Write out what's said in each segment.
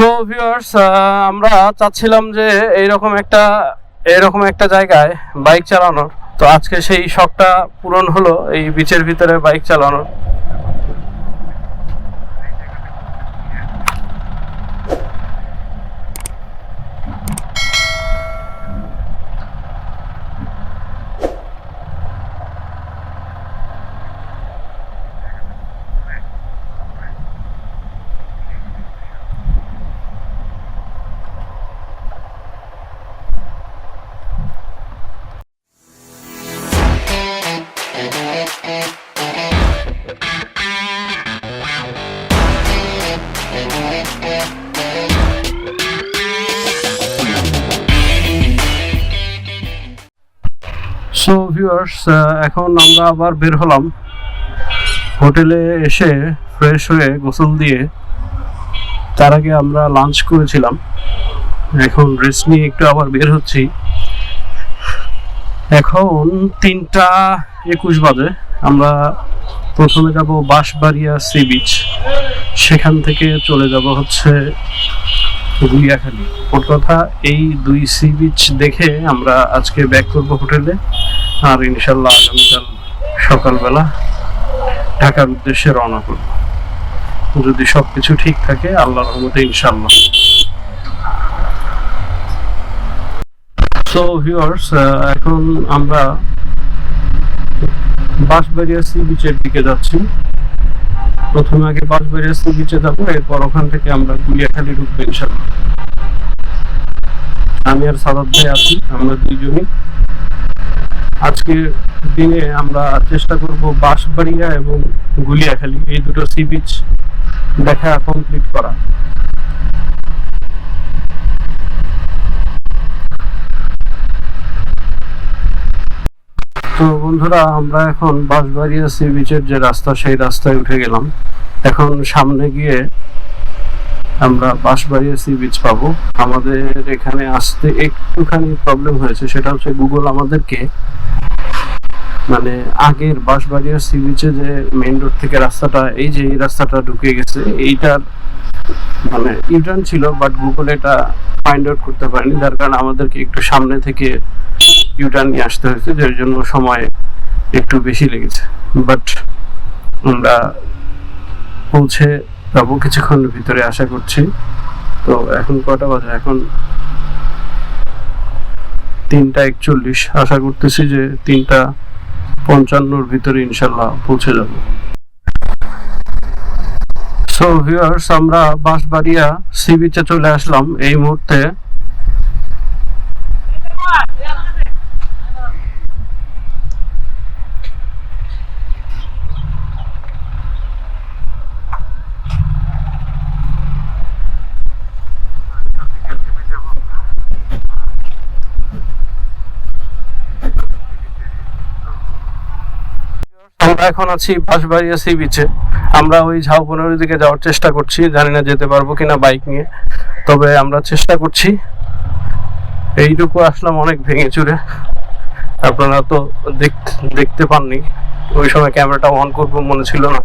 So viewers আমরা চাচ্ছিলাম যে এইরকম একটা এরকম একটা জায়গায় বাইক চালানোর। তো আজকে সেই শখটা পূরণ হলো এই বিচের ভিতরে বাইক চালানোর। ভিউয়ার্স এখন আমরা আবার বের হলাম। হোটেলে এসে ফ্রেশ হয়ে গোসল দিয়ে তার আগে আমরা লাঞ্চ করেছিলাম। এখন রেস্ট নিয়ে একটু আবার বের হচ্ছি। এখন তিনটা একুশ বাজে। আমরা প্রথমে যাব বাঁশবাড়িয়া সি বিচ সেখান থেকে চলে যাব হচ্ছে গুলিয়াখালী। ওর কথা এই দুই সি বিচ দেখে আমরা আজকে ব্যাক করব হোটেলে। আর ইনশাল্লাহ আগামীকাল সকালবেলা ঢাকার উদ্দেশ্যে রওনা করব। যদি সবকিছু ঠিক থাকে, আল্লাহর রহমতে ইনশাল্লাহ। সো ভিউয়ার্স এখন আমরা বাঁশবাড়িয়া সি বিচের দিকে যাচ্ছি। প্রথমে আগে বাঁশবাড়িয়া সি বিচে যাব, এরপর ওখান থেকে আমরা গুলিয়াখালী ঢুকবো ইনশাল্লাহ। আমি আর সাদাত ভাই আছি, আমরা দুইজনই। আজকে দিনে আমরা চেষ্টা করব বাঁশবাড়িয়া এবং গুলিয়াখালী, এই দুটো সি বিচ দেখা কমপ্লিট করা। তো বন্ধুরা, আমরা এখন বাঁশবাড়িয়া সি বিচের যে রাস্তা, সেই রাস্তায় উঠে গেলাম। এখন সামনে গিয়ে আমরা বাঁশবাড়িয়া সি বিচ পাবো। আমাদের এখানে আসতে একটুখানি প্রবলেম হয়েছে, সেটা হচ্ছে গুগল আমাদেরকে মানে আগের বাঁশবাড়িয়া সি বিচে যে মেইন রোড থেকে রাস্তাটা, এই যে এই রাস্তাটা ঢুকে গেছে, এইটার মানে ইউটার্ন ছিল বাট গুগল এটা ফাইন্ড আউট করতে পারেনি। যার কারণে আমাদেরকে একটু সামনে থেকে ইউটার্ন নিয়ে আসতে হয়েছে, যার জন্য সময় একটু বেশি লেগেছে। বাট আমরা পৌঁছে যাব কিছুক্ষণের ভিতরে আশা করছি। তো এখন কটা বাজে? এখন তিনটা একচল্লিশ। আশা করতেছি যে তিনটা পঞ্চান্নর ভিতরে ইনশাল্লাহ পৌঁছে যাব। সো ভিউয়ার্স আমরা বাঁশবাড়িয়া সি বিচে চলে আসলাম এই মুহূর্তে। আমরা এখন আছি বাঁশবাড়িয়া সি বিচে আমরা ওই ঝাউবনের দিকে যাওয়ার চেষ্টা করছি, জানি না যেতে পারব কিনা বাইক নিয়ে। তবে আমরা চেষ্টা করছি। এইটুকু আসলাম অনেক ভেঙে চুরে। আপনারা তো দেখ- দেখতে পাননি। ওই সময় ক্যামেরাটা অন করব মনে ছিল না।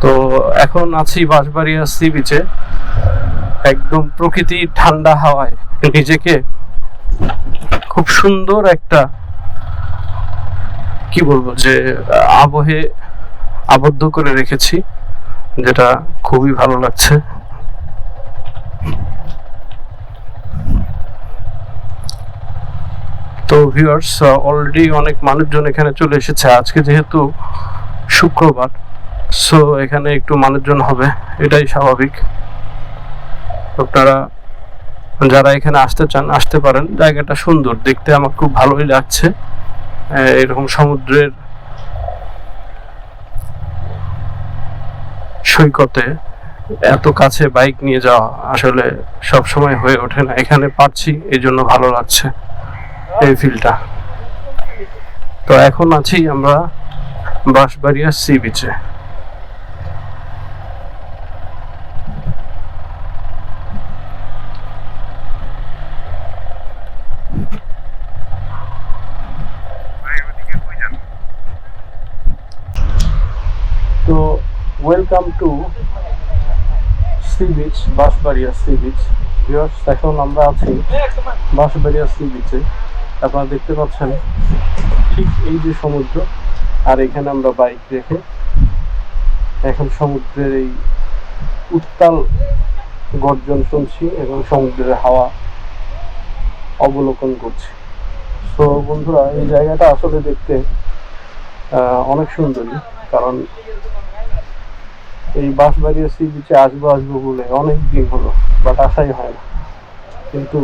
তো এখন আছি বাঁশবাড়িয়া সি বিচে একদম প্রকৃতি ঠান্ডা হাওয়ায়। নিজেকে খুব সুন্দর একটা কি বলব, যে আবহে আবদ্ধ করে রেখেছি, যেটা খুবই ভালো লাগছে। তো ভিউয়ার্স অলরেডি অনেক মানুষজন এখানে চলে এসেছে। আজকে যেহেতু শুক্রবার সো এখানে একটু মানুষজন হবে, এটাই স্বাভাবিক। আপনারা, যারা এখানে আসতে চান, আসতে পারেন। জায়গাটা সুন্দর, দেখতে আমার খুব ভালোই লাগছে। এরকম সমুদ্রের সৈকতে এত কাছে বাইক নিয়ে যাওয়া আসলে সব সময় হয়ে ওঠে না। এখানে পারছি এই জন্য ভালো লাগছে এই ফিলটা তো এখন আছি আমরা বাঁশবাড়িয়া সি বিচে তো welcome to sea beach Banshbaria sea beach এখন আমরা আছি বাঁশবাড়িয়া সি বিচে আপনারা দেখতে পাচ্ছেন ঠিক এই যে সমুদ্র, আর এখানে আমরা বাইক রেখে এখন সমুদ্রের এই উত্তাল গর্জন শুনছি এবং সমুদ্রের হাওয়া অবলোকন করছি। তো বন্ধুরা, এই জায়গাটা আসলে দেখতে অনেক সুন্দরী, কারণ এই বাঁশবাড়িয়া সি বিচে আসব আসব বলে অনেক দিন হলো বাট আসাই হয় না। কিন্তু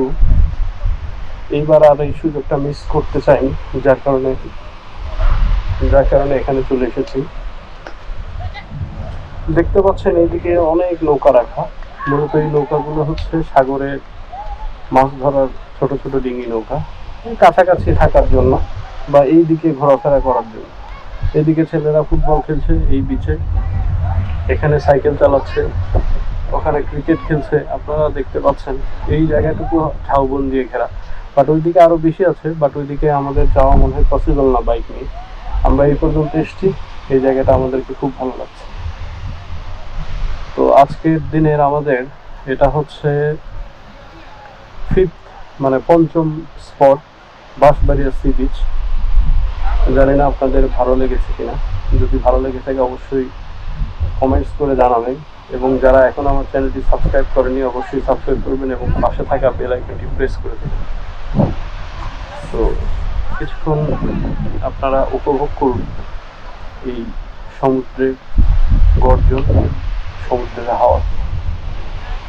এইবার আর এই সুযোগটা মিস করতে চাইনি, যার কারণে যার কারণে এখানে চলে এসেছি। দেখতে পাচ্ছেন এইদিকে অনেক নৌকা রাখা। মূলত এই নৌকাগুলো হচ্ছে সাগরে মাছ ধরার ছোট ছোট ডিঙি নৌকা। কাছাকাছি থাকার জন্য বা এই দিকে ঘোরাফেরা করার জন্য। এদিকে ছেলেরা ফুটবল খেলছে এই বিচে এখানে সাইকেল চালাচ্ছে, ওখানে ক্রিকেট খেলছে, আপনারা দেখতে পাচ্ছেন এই জায়গাটুকু ঝাউবন দিয়ে ঘেরা। বাট ওইদিকে আরও বেশি আছে, বাট ওইদিকে আমাদের যাওয়া মনে হয় পসিবল না বাইক নিয়ে। আমরা এই পর্যন্ত এসেছি, এই জায়গাটা আমাদেরকে খুব ভালো লাগছে। তো আজকের দিনের আমাদের এটা হচ্ছে ফিফথ মানে পঞ্চম স্পট বাঁশবাড়িয়া সি বিচ জানি না আপনাদের ভালো লেগেছে কিনা। যদি ভালো লেগে থাকে অবশ্যই কমেন্টস করে জানাবেন এবং যারা এখন আমার চ্যানেলটি সাবস্ক্রাইব করেনি অবশ্যই সাবস্ক্রাইব করবেন এবং পাশে থাকা বেল আইকনটি প্রেস করে দেবেন। তো কিছুক্ষণ আপনারা উপভোগ করুন এই সমুদ্রের গর্জন, সমুদ্রের হাওয়া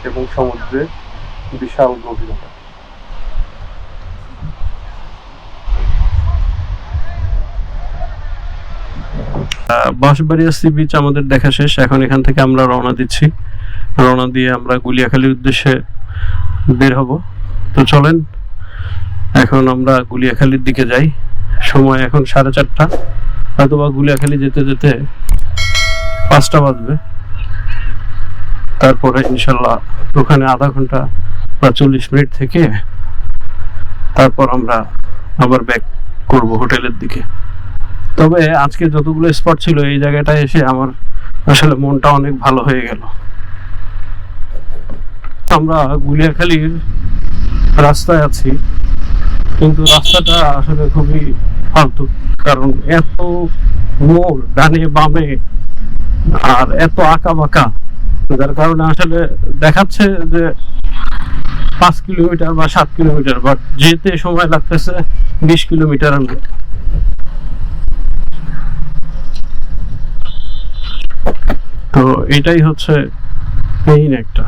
এবং সমুদ্রের বিশাল গভীরতা। বাঁশবাড়িয়া সি বিচ আমাদের দেখা শেষ। এখন এখান থেকে আমরা রওনা দিচ্ছি। রওনা দিয়ে আমরা উদ্দেশ্যে বের হব। তো চলেন, এখন আমরা দিকে যাই। সময় এখন সাড়ে চারটা। গুলিয়াখালী যেতে যেতে পাঁচটা বাজবে। তারপরে ইনশাল্লাহ ওখানে আধা ঘণ্টা বা চল্লিশ মিনিট থেকে তারপর আমরা আবার ব্যাক করব হোটেলের দিকে। তবে আজকে যতগুলো স্পট ছিল এই জায়গাটায় এসে আমার আসলে মনটা অনেক ভালো হয়ে গেল। আমরা গুলিয়াখালীর রাস্তায় আছি, কিন্তু রাস্তাটা আসলে খুবই ফালতু, কারণ এত মোড় ডানে বামে আর এত আঁকা বাঁকা যার কারণে আসলে দেখাচ্ছে যে পাঁচ কিলোমিটার বা সাত কিলোমিটার বাট যেতে সময় লাগতেছে বিশ কিলোমিটারের মতো। তো এটাই হচ্ছে মেইন একটা।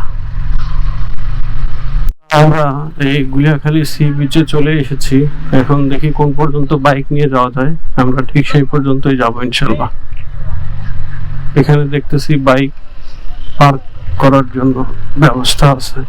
আমরা এই গুলিয়াখালি সি বিচে চলে এসেছি। এখন দেখি কোন পর্যন্ত বাইক নিয়ে যাওয়া যায়। আমরা ঠিক সেই পর্যন্তই যাব ইনশাল্লাহ। এখানে দেখতেছি বাইক পার্ক করার জন্য ব্যবস্থা আছে।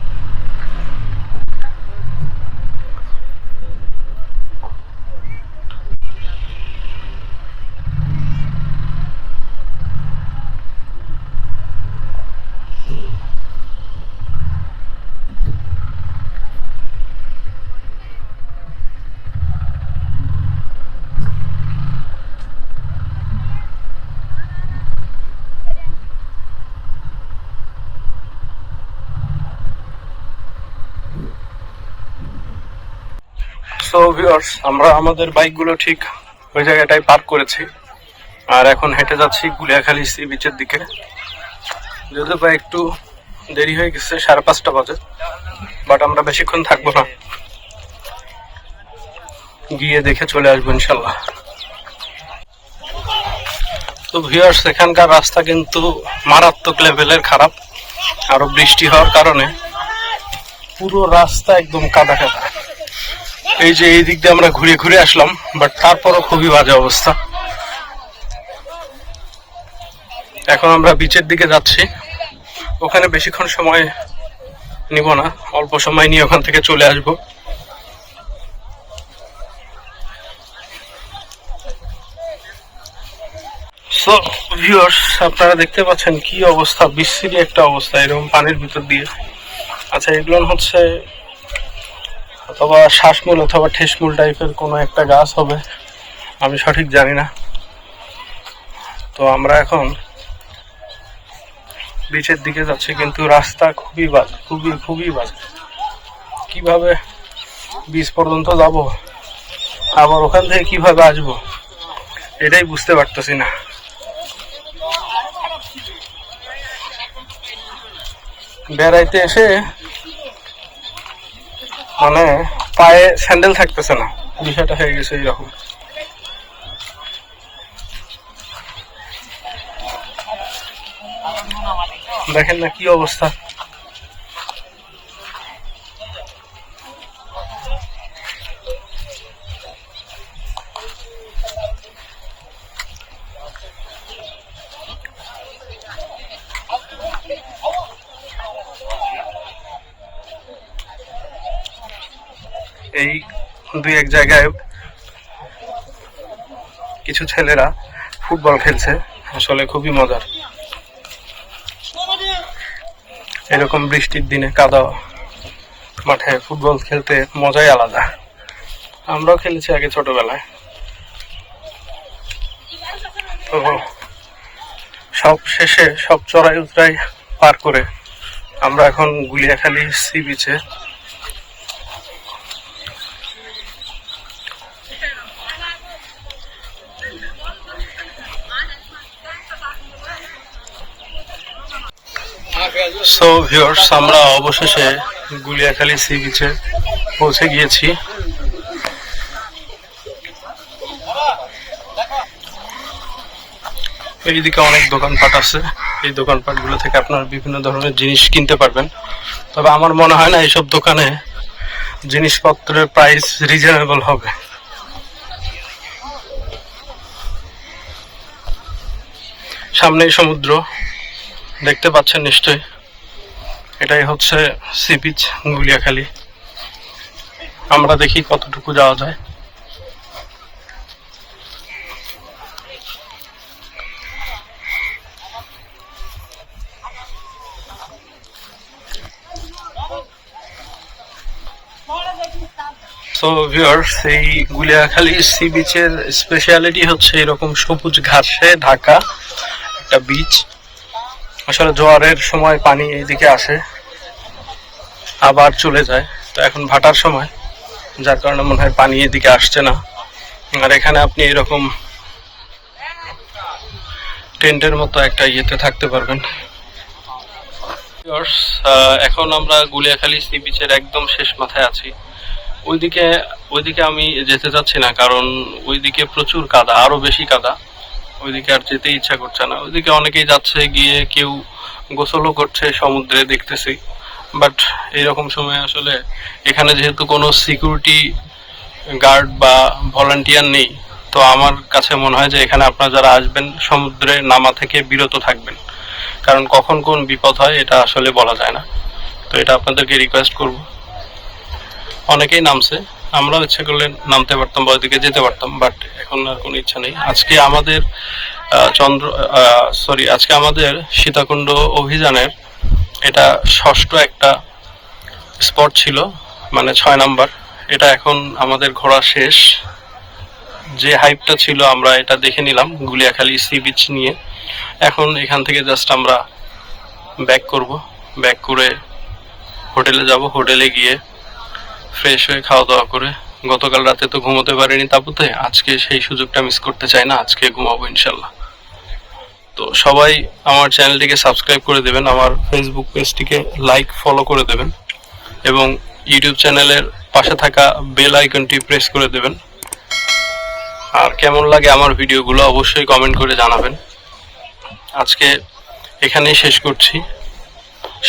সো ভিউয়ার্স আমরা আমাদের বাইকগুলো ঠিক ওই জায়গাটায় পার্ক করেছি। আর এখন হেঁটে যাচ্ছি গুলিয়াখালী সি বিচের দিকে। যদিও বা একটু দেরি হয়ে গেছে, সাড়ে পাঁচটা বাজে বাট আমরা বেশিক্ষণ থাকব না। গিয়ে দেখে চলে আসব ইনশাল্লাহ। তো ভিউয়ার্স এখানকার রাস্তা কিন্তু মারাত্মক লেভেলের খারাপ। আরও বৃষ্টি হওয়ার কারণে পুরো রাস্তা একদম কাদা কাদা। এই যে এই দিক দিয়ে আমরা ঘুরে ঘুরে আসলাম বাট তারপরও খুবই বাজে অবস্থা। এখন আমরা বিচের দিকে যাচ্ছি। ওখানে বেশিক্ষণ সময় নিব না, অল্প সময় নিয়ে ওখান থেকে চলে আসব। সো আপনারা দেখতে পাচ্ছেন কি অবস্থা বিশ্রী একটা অবস্থা, এরকম পানির ভিতর দিয়ে। আচ্ছা এগুলো হচ্ছে অথবা শ্বাসমূল অথবা ঠেসমূল টাইপের কোনো একটা গাছ হবে, আমি সঠিক জানি না। তো আমরা এখন বিচের দিকে যাচ্ছি, কিন্তু রাস্তা খুবই বাজে, খুবই খুবই বাজে। কীভাবে বিচ পর্যন্ত যাব? আবার ওখান থেকে কীভাবে আসব? এটাই বুঝতে পারতেছি না। বেড়াইতে এসে মানে পায়ে স্যান্ডেল থাকতেছে না। বিষয়টা হয়ে গেছে এইরকম। দেখেন না কি অবস্থা। দুই এক জায়গায় কিছু ছেলেরা ফুটবল খেলছে। আসলে খুবই মজার। এরকম বৃষ্টির দিনে কাদা মাঠে ফুটবল খেলতে মজাই আলাদা। আমরাও খেলেছি আগে ছোটবেলায়। তো সব শেষে সব চড়াই উতরাই পার করে আমরা এখন গুলিয়াখালী সি বিচে সো ভিউয়ার্স আমরা অবশেষে গুলিয়াখালী সি বিচে পৌঁছে গিয়েছি। এইদিকে অনেক দোকানপাট আছে। এই দোকানপাটগুলো থেকে আপনারা বিভিন্ন ধরনের জিনিস কিনতে পারবেন। তবে আমার মনে হয় না এইসব দোকানে জিনিসপত্রের প্রাইস রিজনেবল হবে। সামনেই সমুদ্র। দেখতে পাচ্ছেন নিশ্চয়ই। এটাই হচ্ছে সি বিচ গুলিয়াখালী। আমরা দেখি কতটুকু যাওয়া যায়। সো ভিউয়ার্স এই গুলিয়াখালী সি বিচের স্পেশালিটি হচ্ছে এরকম সবুজ ঘাসে ঢাকা একটা বিচ আসলে জোয়ারের সময় পানি এইদিকে আসে, আবার চলে যায়। তো এখন ভাটার সময়, যার কারণে মনে হয় পানি এদিকে আসছে না। আর এখানে আপনি এরকম টেন্টের মতো একটা ইয়েতে থাকতে পারবেন। এখন আমরা গুলিয়াখালী সি বিচের একদম শেষ মাথায় আছি। ওইদিকে ওইদিকে আমি যেতে চাচ্ছি না, কারণ ওইদিকে প্রচুর কাদা, আরও বেশি কাদা। ওইদিকে আর যেতে ইচ্ছা করছে না। ওইদিকে অনেকেই যাচ্ছে, গিয়ে কেউ গোসলও করছে, সমুদ্রে দেখতেছি। বাট এইরকম সময় আসলে এখানে যেহেতু কোনো সিকিউরিটি গার্ড বা ভলান্টিয়ার নেই, তো আমার কাছে মনে হয় যে এখানে আপনারা যারা আসবেন, সমুদ্রে নামা থেকে বিরত থাকবেন। কারণ কখন কোন বিপদ হয়, এটা আসলে বলা যায় না। তো এটা আপনাদেরকে রিকোয়েস্ট করব। অনেকেই নামছে। আমরাও ইচ্ছা করলে নামতে পারতাম, বা ওইদিকে যেতে পারতাম বাট এখন আর কোনো ইচ্ছা নেই। আজকে আমাদের চন্দ্র সরি আজকে আমাদের সীতাকুণ্ড অভিযানের এটা ষষ্ঠ একটা স্পট ছিল মানে ছয় নাম্বার। এটা এখন আমাদের ঘোরা শেষ। যে হাইপটা ছিল, আমরা এটা দেখে নিলাম গুলিয়াখালী সি বিচ নিয়ে। এখন এখান থেকে জাস্ট আমরা ব্যাক করব। ব্যাক করে হোটেলে যাব। হোটেলে গিয়ে ফ্রেশ হয়ে খাওয়া দাওয়া করে গতকাল রাতে তো ঘুমোতে পারিনি তাপুতে আজকে সেই সুযোগটা মিস করতে চাই না, আজকে ঘুমাবো ইনশাল্লাহ। তো সবাই আমার চ্যানেলটিকে সাবস্ক্রাইব করে দেবেন, আমার ফেসবুক পেজটিকে লাইক ফলো করে দেবেন এবং ইউটিউব চ্যানেলের পাশে থাকা বেল আইকনটি প্রেস করে দেবেন। আর কেমন লাগে আমার ভিডিওগুলো অবশ্যই কমেন্ট করে জানাবেন। আজকে এখানেই শেষ করছি।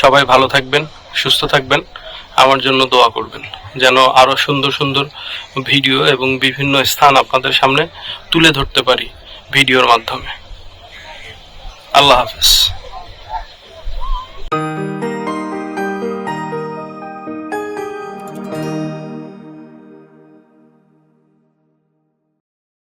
সবাই ভালো থাকবেন, সুস্থ থাকবেন, আমার জন্য দোয়া করবেন। যেন আরও সুন্দর সুন্দর ভিডিও এবং বিভিন্ন স্থান আপনাদের সামনে তুলে ধরতে পারি ভিডিওর মাধ্যমে। আল্লাহ হাফেজ।